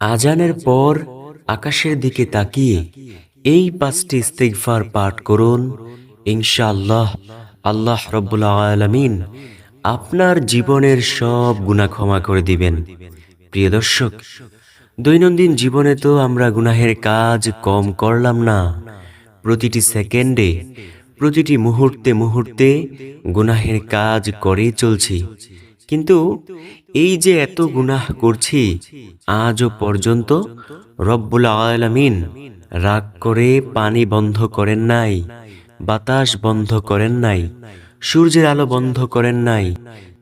আজানের পর আকাশের দিকে তাকিয়ে এই পাঁচটি ইস্তেগফার পাঠ করুন। ইনশাআল্লাহ আল্লাহ রব্বুল আলামিন আপনার জীবনের সব গুনাহ ক্ষমা করে দিবেন। প্রিয় দর্শক, দৈনন্দিন জীবনে তো আমরা গুনাহের কাজ কম করলাম না। প্রতিটি সেকেন্ডে, প্রতিটি মুহূর্তে মুহূর্তে গুনাহের কাজ করেই চলছি। কিন্তু এই যে এত গুনাহ করছি, আজও পর্যন্ত রব্বুল আলামিন রাগ করে পানি বন্ধ করেন নাই, বাতাস বন্ধ করেন নাই, সূর্যের আলো বন্ধ করেন নাই,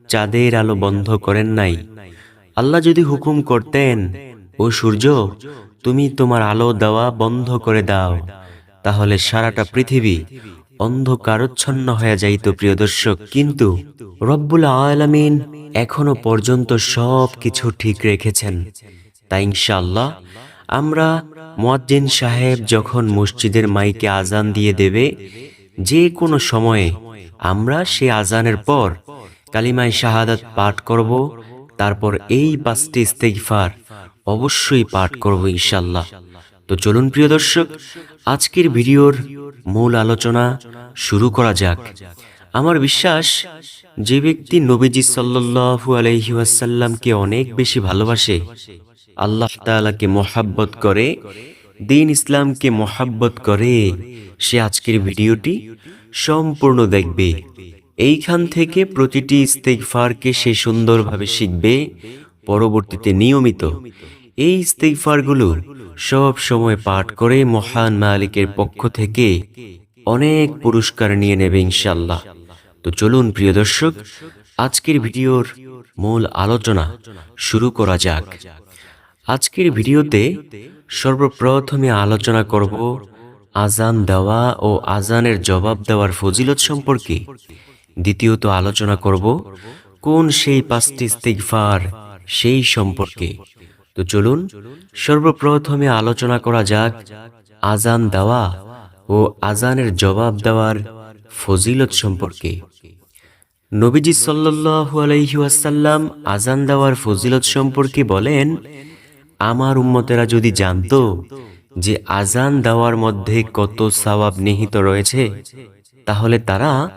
চাঁদের আলো বন্ধ করেন নাই। আল্লাহ যদি হুকুম করতেন, ও সূর্য, তুমি তোমার আলো দেওয়া বন্ধ করে দাও, তাহলে সারাটা পৃথিবী অন্ধকারচ্ছন্ন হয়ে যাইত প্রিয় দর্শক, কিন্তু রব্বুল আলামিন এখনও পর্যন্ত সব কিছু ঠিক রেখেছেন। তাই ইনশাল্লাহ আমরা মুয়াজ্জিন সাহেব যখন মসজিদের মাইকে আজান দিয়ে দেবে, যে কোনো সময়ে আমরা সে আজানের পর কালিমায় শাহাদাত পাঠ করব, তারপর এই পাঁচটি ইস্তেগফার অবশ্যই পাঠ করব ইনশাল্লাহ তো চলুন প্রিয় দর্শক, আজকের ভিডিওর মূল আলোচনা শুরু করা যাক। আমার বিশ্বাস, যে ব্যক্তি নবীজি সাল্লাল্লাহু আলাইহি ওয়াসাল্লামকে অনেক বেশি ভালোবাসে, আল্লাহ তাআলাকে মোহাব্বত করে, দিন ইসলামকে মোহাব্বত করে, সে আজকের ভিডিওটি সম্পূর্ণ দেখবে। এইখান থেকে প্রতিটি ইস্তেগফারকে সে সুন্দরভাবে শিখবে, পরবর্তীতে নিয়মিত। এই ইস্তেগফারগুলো সব সময় পাঠ করে মহান মালিকের পক্ষ থেকে অনেক পুরস্কার নিয়ে নেবে ইনশাল্লাহ তো চলুন, প্রিয় দর্শক, আজকের ভিডিওর মূল আলোচনা শুরু করা যাক। আজকের ভিডিওতে সর্বপ্রথমে আলোচনা করব আজান দেওয়া ও আজানের জবাব দেওয়ার ফজিলত সম্পর্কে। দ্বিতীয়ত আলোচনা করব কোন সেই পাঁচটি ইস্তিগফার সেই সম্পর্কে। তো চলুন, সর্বপ্রথমে আলোচনা করা যাক আজান দেওয়া ও আজানের জবাব দেওয়ার ফজিলত সম্পর্কে। নবীজি সাল্লাল্লাহু আলাইহি ওয়াসাল্লাম আজান দেওয়ার ফজিলত সম্পর্কে বলেন, আমার উম্মতেরা যদি জানতো যে আজান দেওয়ার মধ্যে কত সওয়াব নিহিত রয়েছে, তাহলে তারা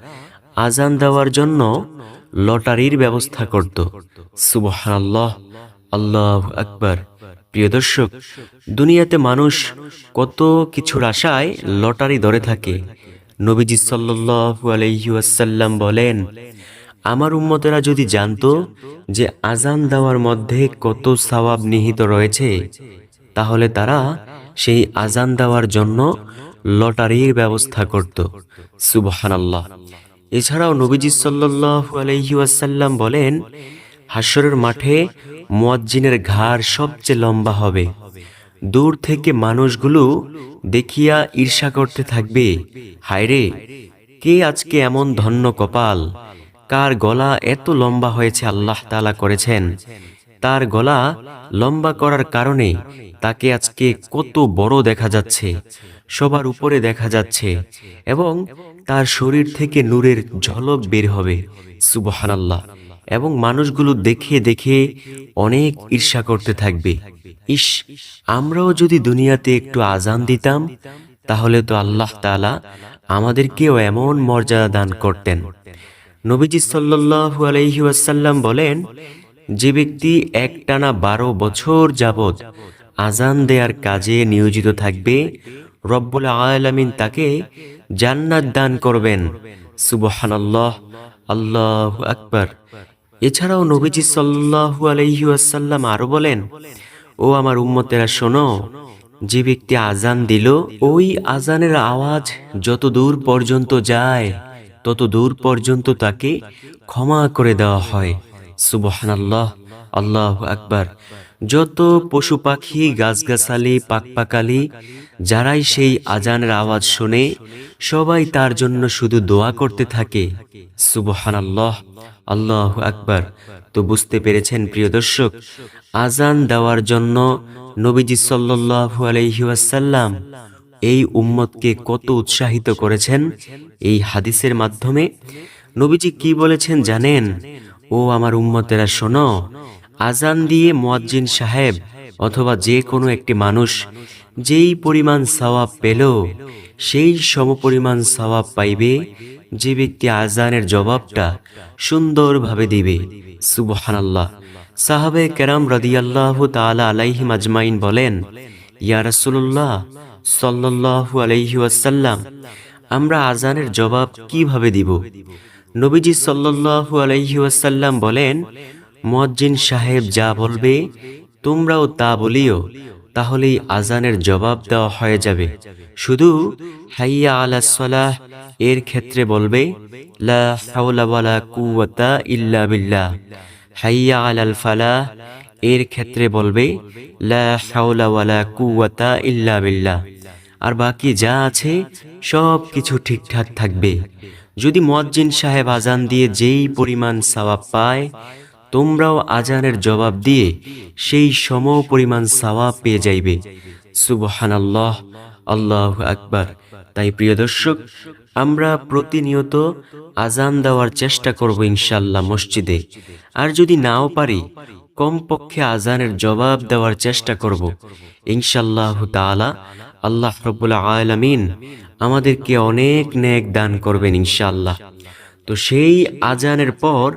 আজান দেওয়ার জন্য লটারির ব্যবস্থা করত। সুবহানাল্লাহ, আল্লাহ আকবার। প্রিয় দর্শক, দুনিয়াতে মানুষ কত কিছুর আশায় লটারি ধরে থাকে। নবীজি সাল্লাল্লাহু আলাইহি ওয়াসাল্লাম বলেন, আমার উম্মতেরা যদি জানতো যে আজান দেওয়ার মধ্যে কত সওয়াব নিহিত রয়েছে, তাহলে তারা সেই আজান দেওয়ার জন্য লটারির ব্যবস্থা করত। সুবহানাল্লাহ। এছাড়াও নবীজি সাল্লাল্লাহু আলাইহি ওয়াসাল্লাম বলেন হাসরের মাঠে মুয়াজ্জিনের ঘাড় সবচেয়ে লম্বা হবে। দূর থেকে মানুষগুলো দেখিয়া ঈর্ষা করতে থাকবে, হায়রে, কে আজকে এমন ধন্য কপাল? কার গলা এত লম্বা হয়েছে আল্লাহ তাআলা করেছেন? তার গলা লম্বা করার কারণে তাকে আজকে কত বড় দেখা যাচ্ছে, সবার উপরে দেখা যাচ্ছে এবং তার শরীর থেকে নূরের ঝলক বের হবে। সুবহানাল্লাহ। এবং মানুষগুলো দেখে দেখে অনেক ঈর্ষা করতে থাকবে। ইস, আমরাও যদি দুনিয়াতে একটু আজান দিতাম, তাহলে তো আল্লাহ তাআলা আমাদেরকেও এমন মর্যাদা দান করতেন। নবীজি সাল্লাল্লাহু আলাইহি ওয়াসাল্লাম বলেন, যে ব্যক্তি একটানা বারো বছর যাবৎ আজান দেয়ার কাজে নিয়োজিত থাকবে, রব্বুল আলামিন তাকে জান্নাত দান করবেন। সুবহানাল্লাহ, আল্লাহ আকবার। এছাড়াও নবীজি সাল্লাল্লাহু আলাইহি ওয়াসাল্লাম আরও বলেন, ও আমার উম্মতেরা, শোনো, যে ব্যক্তি আজান দিল, ওই আজানের আওয়াজ যত দূর পর্যন্ত যায়, তত দূর পর্যন্ত তাকে ক্ষমা করে দেওয়া হয়। সুবহানাল্লাহ, আল্লাহ আকবার। যত পশু পাখি, গাছগাছালি, পাকপাকালি, যারাই সেই আজানের আওয়াজ শোনে, সবাই তার জন্য শুধু দোয়া করতে থাকে। সুবহানাল্লাহ আল্লাহ আকবার। তো বুঝতে পেরেছেন প্রিয় দর্শক আজান দেওয়ার জন্য নবীজি সাল্লাল্লাহু আলাইহি ওয়াসাল্লাম এই উম্মতকে কত উৎসাহিত করেছেন এই হাদিসের মাধ্যমে? নবীজি কি বলেছেন জানেন? ও আমার উম্মতেরা শোনো আজান দিয়ে মোয়াজ্জিন সাহেব অথবা যে কোনো একটি মানুষ যেই পরিমাণ সওয়াব পেল, সেই সমপরিমাণ সওয়াব পাইবে যে ব্যক্তি আজানের জবাবটা সুন্দরভাবে দিবে, সুবহানাল্লাহ। সাহাবে কেরাম রদিয়াল্লাহ তাআলা আলাইহিম আজমাইন বলেন, ইয়া রাসূলুল্লাহ সাল্লাল্লাহু আলাইহি ওয়াসাল্লাম, আমরা আজানের জবাব কীভাবে দিব? নবীজি সাল্লাল্লাহু আলাইহি ওয়াসাল্লাম বলেন, মুয়াজ্জিন সাহেব যা বলবে তোমরাও তা বলিও তাহলেই আজানের জবাব দেওয়া হয়ে যাবে। শুধু হাইয়া আলা সলাহ, এর ক্ষেত্রে বলবে, লা কুওয়াতা ইল্লা বিল্লাহ। হাইয়া আলাল ফালাহ, এর ক্ষেত্রে বলবে, লা ইল্লা বিল্লাহ। আর বাকি যা আছে, সব কিছু ঠিকঠাক থাকবে। যদি মুয়াজ্জিন সাহেব আজান দিয়ে যেই পরিমাণ সওয়াব পায় তোমরাও আজানের জবাব দিয়ে সেই সম পরিমাণ সওয়াব পেয়ে যাইবে। সুবহানাল্লাহ, আল্লাহ আকবার। তাই প্রিয় দর্শক, আমরা প্রতিনিয়ত আজান দেওয়ার চেষ্টা করব ইনশাল্লাহ মসজিদে। আর যদি নাও পারি, কমপক্ষে আজানের জবাব দেওয়ার চেষ্টা করব। ইনশাল্লাহ তাআলা, আল্লাহ রব্বুল আলামিন আমাদেরকে অনেক নেক দান করবেন ইনশাল্লাহ তো সেই আজানের পর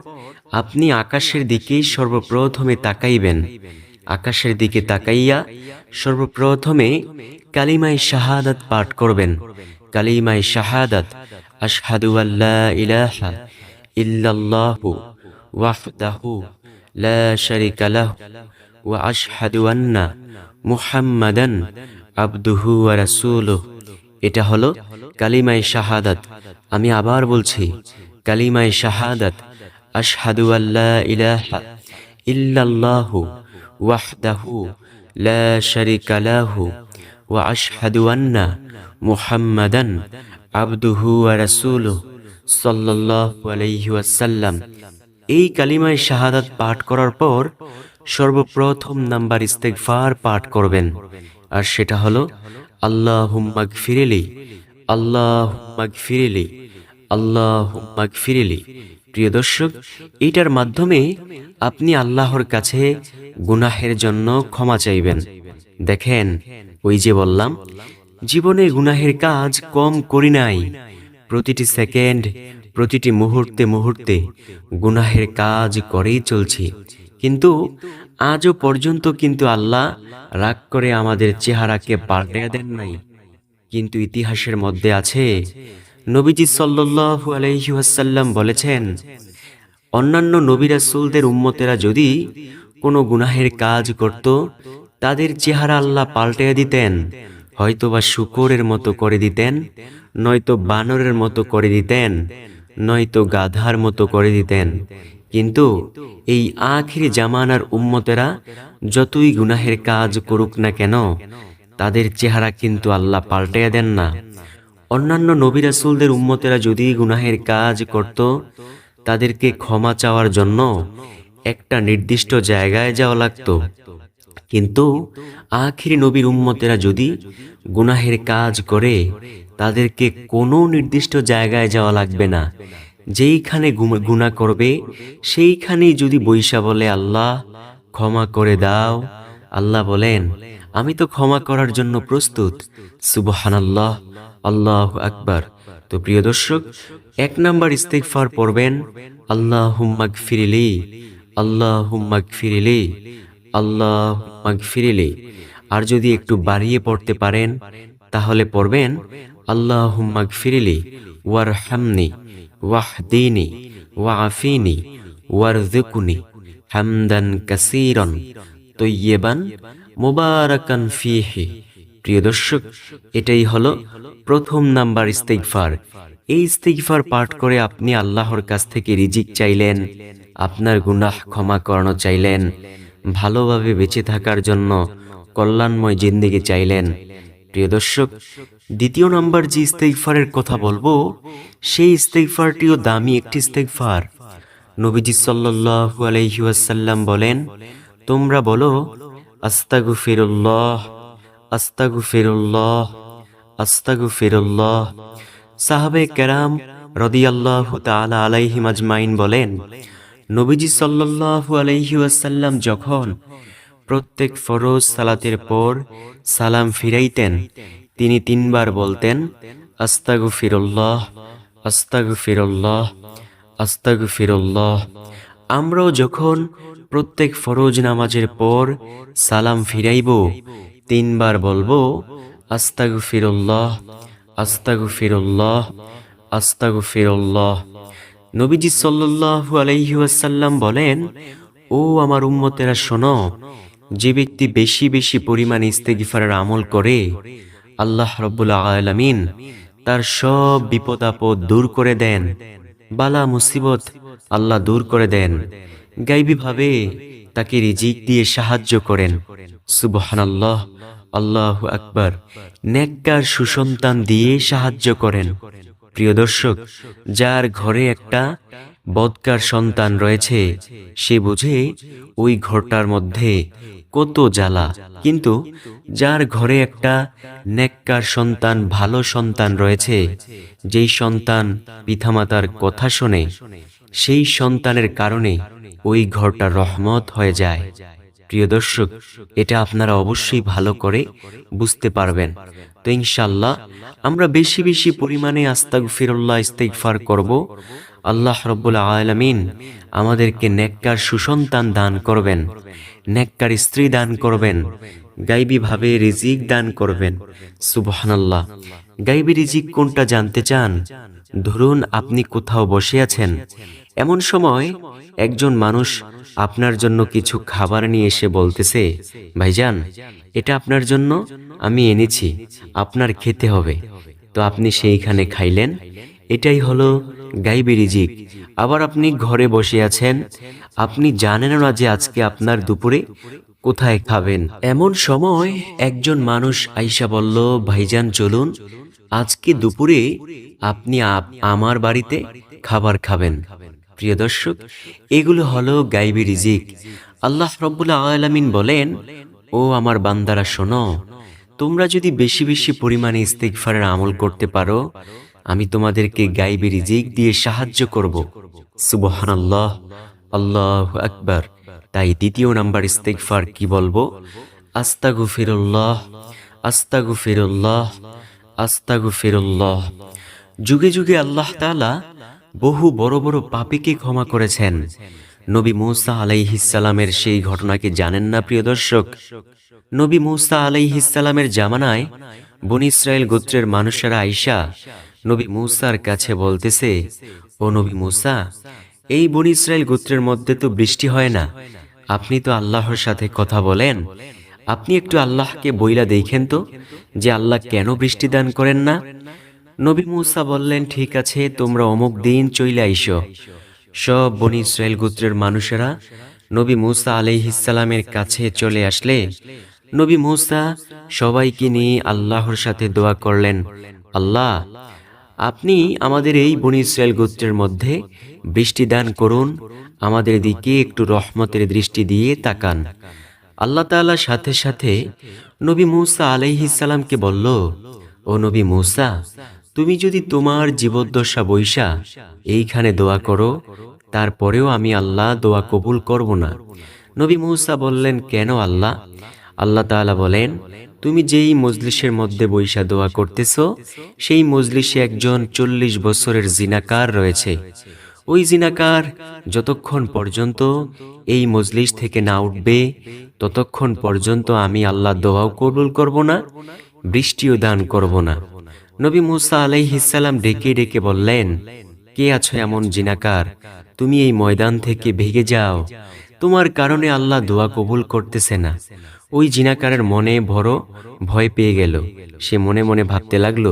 আপনি আকাশের দিকেই সর্বপ্রথমে তাকাইবেন। আকাশের দিকে তাকাইয়া সর্বপ্রথমে কালিমায় শাহাদাত পাঠ করবেন। কালিমায় শাহাদাত, আশহাদু আল্লা ইলাহা ইল্লাল্লাহু ওয়াহদাহু লা শারিকা লাহু ওয়া আশহাদু আন্না মুহাম্মাদান আবদুহু ওয়া রাসূলুহু। এটা হলো কালিমায় শাহাদাত। আমি আবার বলছি, কালিমায় শাহাদাত আশহাদু আল্লা ইলাহা ইল্লাল্লাহু ওয়াহদাহু লা শারিকা লাহু ওয়া আশহাদু মুহাম্মাদান আবদুহু ওয়া রাসূলুহু সাল্লাল্লাহু আলাইহি এই কালিমায় শাহাদাত পাঠ করার পর সর্বপ্রথম নাম্বার ইস্তেগফার পাঠ করবেন। আর সেটা হলো, আল্লাহুম্মা গফিরলি আল্লাহুম্মা গফিরলি আল্লাহুম্মা গফিরলি। প্রিয় দর্শক, এইটার মাধ্যমে আপনি আল্লাহর কাছে গুনাহের জন্য ক্ষমা চাইবেন। দেখেন, ওই যে বললাম, জীবনে গুনাহের কাজ কম করি নাই। প্রতিটি সেকেন্ড, প্রতিটি মুহূর্তে মুহূর্তে গুনাহের কাজ করেই চলছি। কিন্তু আজও পর্যন্ত কিন্তু আল্লাহ রাগ করে আমাদের চেহারাকে পাল্টে দেন নাই। কিন্তু ইতিহাসের মধ্যে আছে নবীজি সাল্লাল্লাহু আলাইহি ওয়াসাল্লাম বলেছেন, অন্যান্য নবী রাসূলদের উম্মতেরা যদি কোনো গুনাহের কাজ করত, তাদের চেহারা আল্লাহ পাল্টে দিতেন, হয়তোবা শুকরের মতো করে দিতেন, নয়তো বানরের মতো করে দিতেন, নয়তো গাধার মতো করে দিতেন। কিন্তু এই আখিরি জামানার উম্মতেরা যতই গুনাহের কাজ করুক না কেন, তাদের চেহারা কিন্তু আল্লাহ পাল্টে দেন না। অন্যান্য নবী রাসুলদের উম্মতেরা যদি গুনাহের কাজ করত, তাদেরকে ক্ষমা চাওয়ার জন্য একটা নির্দিষ্ট জায়গায় যাওয়া লাগতো। কিন্তু আখিরি নবীর উম্মতেরা যদি গুনাহের কাজ করে, তাদেরকে কোনো নির্দিষ্ট জায়গায় যাওয়া লাগবে না। যেইখানে গুনাহ করবে, সেইখানেই যদি বৈশা বলে, আল্লাহ, ক্ষমা করে দাও। আল্লাহ বলেন, আমি তো ক্ষমা করার জন্য প্রস্তুত। সুবহানাল্লাহ আল্লাহ আকবার। তো প্রিয় দর্শক, এক নাম্বার ইস্তেগফার পড়বেন আল্লাহ হুম্মাক ফিরিলি আল্লাহ হুম্মাক ফিরিলি আল্লাহ হুম্মাক ফিরিলি আর যদি একটু বাড়িয়ে পড়তে পারেন, তাহলে পড়বেন আল্লাহ হুম্মাক ফিরিলি ওয়ার হামনি ওয়াহদিনী ওয়াফিনি ওয়ারজুকুনি হামদান কাসীরন, তৈয়েবান, মুবারাকান ফিহি। প্রিয় দর্শক, এটাই হলো প্রথম নাম্বার ইস্তেগফার। এই ইস্তেগফার পাঠ করে আপনি আল্লাহর কাছ থেকে রিজিক চাইলেন, আপনার গুনাহ ক্ষমা করানো চাইলেন, ভালোভাবে বেঁচে থাকার জন্য কল্যাণময় জিন্দেগি চাইলেন। প্রিয় দর্শক, দ্বিতীয় নাম্বার যে ইস্তেগফারের কথা বলব, সেই ইস্তেগফারটিও দামি একটি ইস্তেগফার। নবীজি সাল্লাল্লাহু আলাইহি ওয়াসাল্লাম বলেন, তোমরা বলো আস্তাগফিরুল্লাহ আস্তাগফিরুল্লাহ। আস্তাগফিরুল্লাহ সাহাবে কেরাম রদিয়াল্লাহু তাআলা আলাইহিম আজমাইন বলেন, নবীজি সাল্লাল্লাহু আলাইহি ওয়াসাল্লাম যখন প্রত্যেক ফরজ সালাতের পর সালাম ফিরাইতেন, তিনি তিনবার বলতেন আস্তাগু ফিরুল্লাহ আস্তাগু ফিরুল্লাহ আস্তাগু ফিরুল্লাহ আমরাও যখন প্রত্যেক ফরজ নামাজের পর সালাম ফিরাইব তিনবার বলব আস্তাগু ফিরল্লাহ আস্তাগু ফিরল্লাহ আস্তাগু ফিরল্লাহ নবীজি সাল্লাল্লাহু আলাইহি ওয়াসাল্লাম বলেন, ও আমার উম্মতেরা, শোনো, যে ব্যক্তি বেশি বেশি পরিমাণ ইস্তেগফারের আমল করে, আল্লাহ রব্বুল আলামিন তার সব বিপদ আপদ দূর করে দেন, বালা মুসিবত আল্লাহ দূর করে দেন। গাইবী ভাবে তাকে রিজিক দিয়ে সাহায্য করেন। সুবহানাল্লাহ, আল্লাহ আকবার। নেককার সুসন্তান দিয়ে সাহায্য করেন। প্রিয় দর্শক, যার ঘরে একটা বদকার সন্তান রয়েছে, সে বুঝে ওই ঘরটার মধ্যে কত জ্বালা। কিন্তু যার ঘরে একটা নেককার সন্তান, ভালো সন্তান রয়েছে, যেই সন্তান পিতামাতার কথা শোনে সেই সন্তানের কারণে ওই ঘরটা রহমত হয়ে যায়। প্রিয় দর্শক, এটা আপনারা অবশ্যই ভালো করে বুঝতে পারবেন। তো ইনশাল্লাহ আমরা বেশি বেশি পরিমাণে আস্তাগ ফিরল্লাহ ইস্তেগফার করব। আল্লাহ রব্বুল আলামিন আমাদেরকে নেককার সুসন্তান দান করবেন, নেককার স্ত্রী দান করবেন, গাইবিভাবে রিজিক দান করবেন। সুবহানাল্লাহ। গাইবী রিজিক কোনটা জানতে চান? ধরুন আপনি কোথাও বসে আছেন এমন সময় একজন মানুষ আপনার জন্য কিছু খাবার নিয়ে এসে বলতেছে, ভাইজান, এটা আপনার জন্য আমি এনেছি, আপনার খেতে হবে। তো আপনি সেইখানে খাইলেন। এটাই হলো গাইবি রিজিক। আবার আপনি ঘরে বসে আছেন, আপনি জানেন না যে আজকে আপনার দুপুরে কোথায় খাবেন। এমন সময় একজন মানুষ আইসা বলল, ভাইজান, চলুন, আজকে দুপুরে আপনি আমার বাড়িতে খাবার খাবেন। প্রিয় দর্শক, এগুলো হলো গাইবি রিজিক। আল্লাহ রব্বুল্লা আলামিন বলেন, ও আমার বান্দারা, শোনো, তোমরা যদি বেশি বেশি পরিমাণে ইস্তেকফারের আমল করতে পারো, আমি তোমাদেরকে গাইবি রিজিক দিয়ে সাহায্য করব। সুবহানাল্লাহ, আল্লাহ আল্লাহ আকবার। তাই দ্বিতীয় নাম্বার ইস্তেকফার কি বলব? আস্তাগফিরুল্লাহ আস্তাগফিরুল্লাহ আস্তাগফিরুল্লাহ। যুগে যুগে আল্লাহ তাআলা বহু বড় বড় পাপীকে ক্ষমা করেছেন। নবী মূসা আলাইহিসসালামের সেই ঘটনাকে জানেন না, প্রিয় দর্শক? নবী মূসা আলাইহিসসালামের জামানায় বনি ইসরায়েল গোত্রের মানুষেরা আইসা নবী মূসার কাছে বলতেছে, ও নবী মূসা, এই বনি ইসরায়েল গোত্রের মধ্যে তো বৃষ্টি হয় না। আপনি তো আল্লাহর সাথে কথা বলেন। আপনি একটু আল্লাহকে বইলা দেখেন তো যে আল্লাহ কেন বৃষ্টি দান করেন না? নবী মুসা বললেন, ঠিক আছে, তোমরা অমুক দিন চইলে আইসো সব বনি ইসরায়েল গোত্রের মানুষেরা নবী মুসা আলাইহিসসালামের কাছে চলে আসলে। নবী মুসা সবাইকে নিয়ে আল্লাহর সাথে দোয়া করলেন, আল্লাহ, আপনি আমাদের এই বনি ইসরায়েল গোত্রের মধ্যে বৃষ্টি দান করুন, আমাদের দিকে একটু রহমতের দৃষ্টি দিয়ে তাকান। আল্লাহ তাআলা সাথে সাথে নবী মুসা আলাইহিসসালামকে বলল, ও নবী মুসা তুমি যদি তোমার জীবদ্দশা বৈশা, এইখানে দোয়া করো, তারপরেও আমি আল্লাহ দোয়া কবুল করব না। নবী মুসা বললেন, কেন আল্লাহ? আল্লাহ তাআলা বলেন, তুমি যেই মজলিসের মধ্যে বৈশা দোয়া করতেছ, সেই মজলিসে একজন চল্লিশ বছরের জিনাকার রয়েছে। ওই জিনাকার যতক্ষণ পর্যন্ত এই মজলিস থেকে না উঠবে, ততক্ষণ পর্যন্ত আমি আল্লাহ দোয়াও কবুল করব না, বৃষ্টিও দান করব না। নবী মুসা আলাইহিসাল্লাম ডেকে ডেকে বললেন, কে আছো এমন জিনাকার? তুমি এই ময়দান থেকে ভেগে যাও। তোমার কারণে আল্লাহ দোয়া কবুল করতেছে না। ওই জিনাকারের মনে বড় ভয় পেয়ে গেল। সে মনে মনে ভাবতে লাগল,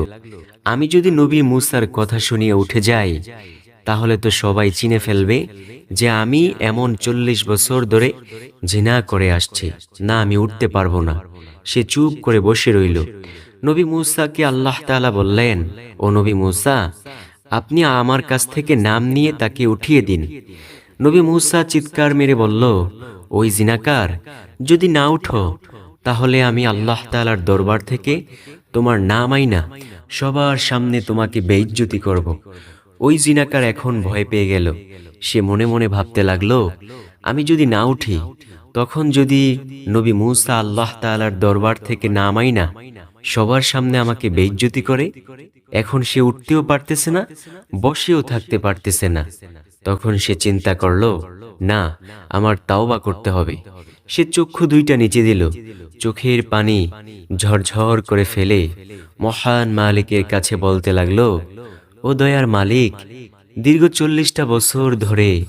আমি যদি নবী মুসার কথা শুনিয়ে উঠে যাই, তাহলে তো সবাই চিনে ফেলবে যে আমি এমন চল্লিশ বছর ধরে জিনা করে আসছি। না, আমি উঠতে পারব না। সে চুপ করে বসে রইল। নবী মুসাকে আল্লাহ তাআলা বললেন, ও নবী মুসা, আপনি আমার কাছ থেকে নাম নিয়ে তাকে উঠিয়ে দিন। নবী মুসা চিৎকার মেরে বলল, ওই জিনাকার, যদি না উঠো, তাহলে আমি আল্লাহ তাআলার দরবার থেকে তোমার নাম আইনা, সবার সামনে তোমাকে বেইজ্জতি করব। ওই জিনাকার এখন ভয় পেয়ে গেল। সে মনে মনে ভাবতে লাগল, আমি যদি না উঠি, তখন যদি নবী মুসা আল্লাহ তাআলার দরবার থেকে নামাই না সবার সামনে আমাকে বেইজ্জতি করে, এখন সে উঠতেও পারতেছে না, বসেও থাকতে পারতেছে না। তখন সে চিন্তা করল, না, আমার তাওবা করতে হবে। সে চক্ষু দুইটা নিচে দিল, চোখের পানি ঝরঝর করে ফেলে। মহান মালিকের কাছে বলতে লাগল, ও দয়ার মালিক, দীর্ঘ চল্লিশটা বছর ধরে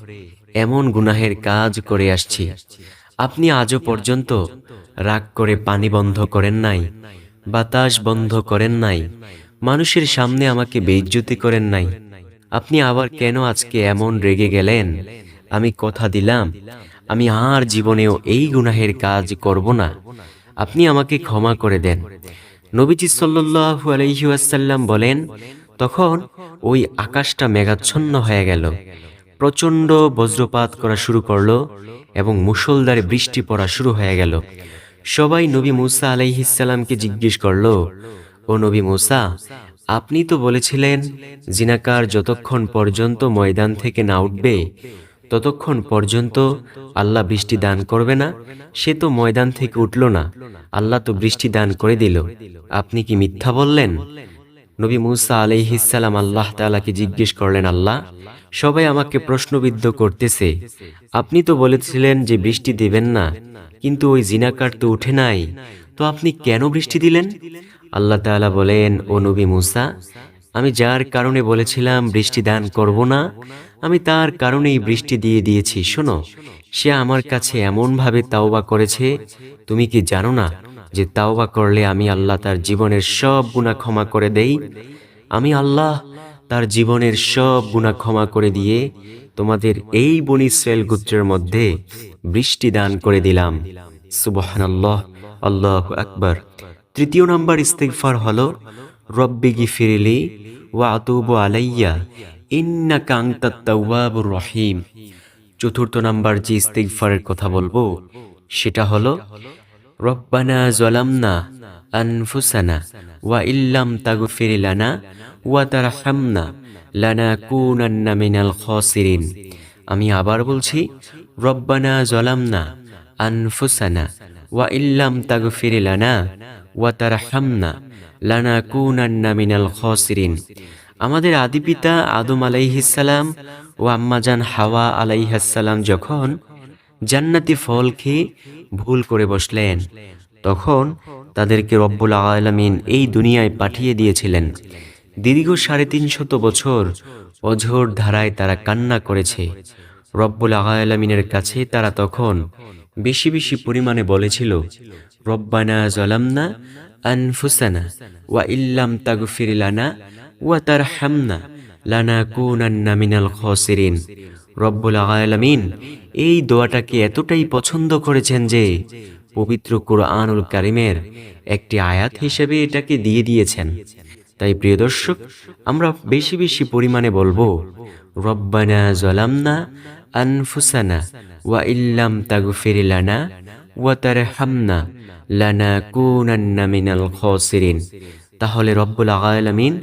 এমন গুনাহের কাজ করে আসছি। আপনি আজও পর্যন্ত রাগ করে পানি বন্ধ করেন নাই। বাতাস বন্ধ করেন নাই। মানুষের সামনে আমাকে বেইজ্জতি করেন নাই। আপনি আবার কেন আজকে এমন রেগে গেলেন? আমি কথা দিলাম, আমি আর জীবনেও এই গুনাহের কাজ করব না। আপনি আমাকে ক্ষমা করে দেন। নবীজি সাল্লু আলহিউসাল্লাম বলেন, তখন ওই আকাশটা মেঘাচ্ছন্ন হয়ে গেল। প্রচণ্ড বজ্রপাত করা শুরু করল এবং মুষলধারে বৃষ্টি পড়া শুরু হয়ে গেল। সবাই নবী মুসা আলাইহিসাল্লামকে জিজ্ঞেস করল, ও নবী মুসা, আপনি তো বলেছিলেন, জিনাকার যতক্ষণ পর্যন্ত ময়দান থেকে না উঠবে, ততক্ষণ পর্যন্ত আল্লাহ বৃষ্টি দান করবে না। সে তো ময়দান থেকে উঠল না, আল্লাহ তো বৃষ্টি দান করে দিল। আপনি কি মিথ্যা বললেন? নবী মুসা আলাইহিসাল্লাম আল্লাহ তাআলাকে জিজ্ঞেস করলেন, আল্লাহ সবাই আমাকে প্রশ্নবিদ্ধ করতেছে। আপনি তো বলেছিলেন যে বৃষ্টি দিবেন না, কিন্তু ওই জিনাকার তো উঠে নাই। তো আপনি কেন বৃষ্টি দিলেন? আল্লাহ তাআলা বলেন, ও নবী মুসা, আমি যার কারণে বলেছিলাম বৃষ্টি দান করব না, আমি তার কারণেই বৃষ্টি দিয়ে দিয়েছি। শোনো, সে আমার কাছে এমনভাবে তাওবা করেছে, তুমি কি জানো না যে তাওবা করলে আমি আল্লাহ তার জীবনের সব গুণা ক্ষমা করে দেই? আমি আল্লাহ তার জীবনের সব গুণা ক্ষমা করে দিয়ে তোমাদের এই বনি ইসরায়েল গোত্রের মধ্যে বৃষ্টি দান করে দিলাম। সুবহানাল্লাহ, আল্লাহ আকবার। তৃতীয় নম্বর ইস্তেগফার হলো, রব্বি গিফিরলি ওয়া আতুবু আলাইয়া, ইন্নাকা আনতাত তাওয়াবুর রহিম। চতুর্থ নাম্বার যে ইস্তেগফারের কথা বলব, সেটা হলো, রব্বানা জলামনা আনফুসানা ওয়া ইল্লাম ওয়া আমি আবার বলছি, রব্বানা জলামনা আনফুসানা ওয়া ইল্লাম তাগফির লানা ওয়া তারহামনা লানাকুনান্না মিনাল খাসিরিন। আমাদের আদি পিতা আদম আলাইহিসসালাম ও আম্মাজান হাওয়া আলাইহাসসালাম যখন জান্নাতি ফল খেয়ে ভুল করে বসলেন, তখন তাদেরকে রব্বুল আলামিন এই দুনিয়ায় পাঠিয়ে দিয়েছিলেন। দীর্ঘ সাড়ে তিনশত বছর অঝোর ধারায় তারা কান্না করেছে। রব্বুল আলামিনের কাছে তারা তখন বেশি বেশি পরিমাণে বলেছিল, রব্বানা জলামনা আনফুসানা ওয়া ইল্লাম তাগফির লানা ওয়া তারহামনা লানাকুনান্না মিনাল খাসিরিন। রব্বুল আলামিন এই দোয়াটাকে এতটাই পছন্দ করেছেন যে পবিত্র কোরআনুল কারিমের একটি আয়াত হিসেবে এটাকে দিয়ে দিয়েছেন। তাই প্রিয় দর্শক, আমরা বেশি বেশি পরিমাণে বলব, রব্বানা জলামনা আনফুসানা ওয়া ইল্লাম তাগফির লানা ওয়া তারহামনা লানাকুনান্না মিনাল খাসিরিন। তাহলে রব্বুল আলামিন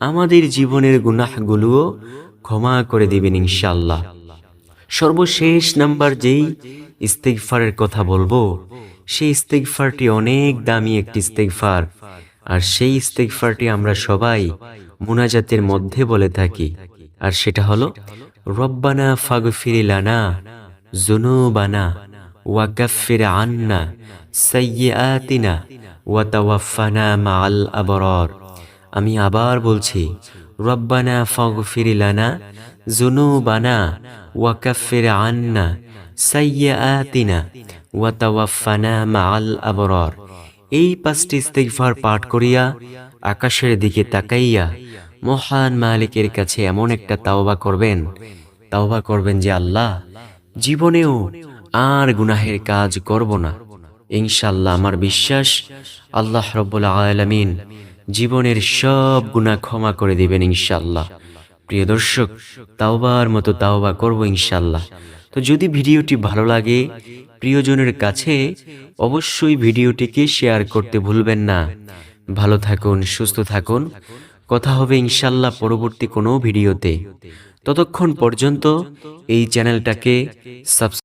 আমাদের জীবনের গুনাহগুলোও ক্ষমা করে দিবেন ইনশাআল্লাহ। সর্বশেষ নাম্বার যেই ইস্তেগফারের কথা বলব সেই ইস্তেগফারটি অনেক দামি একটি ইস্তেগফার। আর সেই ইস্তেগফারটি আমরা সবাই মুনাজাতের মধ্যে বলে থাকি। আর সেটা হলো, রব্বানা ফাগফির লানা জুনুবানা ওয়া কাফির আন্না সাইয়্যাতিনা ওয়া তাওয়াফানা মাআল আবরার। আমি আবার বলছি, রব্বানা ফাগফির লানা জুনুবানা ওয়া কাফির আন্না সাইয়্যাতিনা ওয়া তাওয়াফানা মাআল আবরার। এই পাঁচটি ইস্তেগফার পাঠ করিয়া আকাশের দিকে তাকাইয়া মহান মালিকের কাছে এমন একটা তাওবা করবেন। তাওবা করবেন যে, আল্লাহ, জীবনেও আর গুনাহের কাজ করব না। ইনশাল্লাহ আমার বিশ্বাস আল্লাহ রব্বুল আলামিন জীবনের সব গুনাহ ক্ষমা করে দিবেন ইনশাল্লাহ প্রিয় দর্শক, তাওবার মতো তাওবা করব ইনশাল্লাহ তো যদি ভিডিওটি ভালো লাগে, প্রিয়জনের কাছে অবশ্যই ভিডিওটিকে শেয়ার করতে ভুলবেন না। ভালো থাকুন, সুস্থ থাকুন। কথা হবে ইনশাল্লাহ পরবর্তী কোনো ভিডিওতে। ততক্ষণ পর্যন্ত এই চ্যানেলটাকে সাবস্ক্রাইব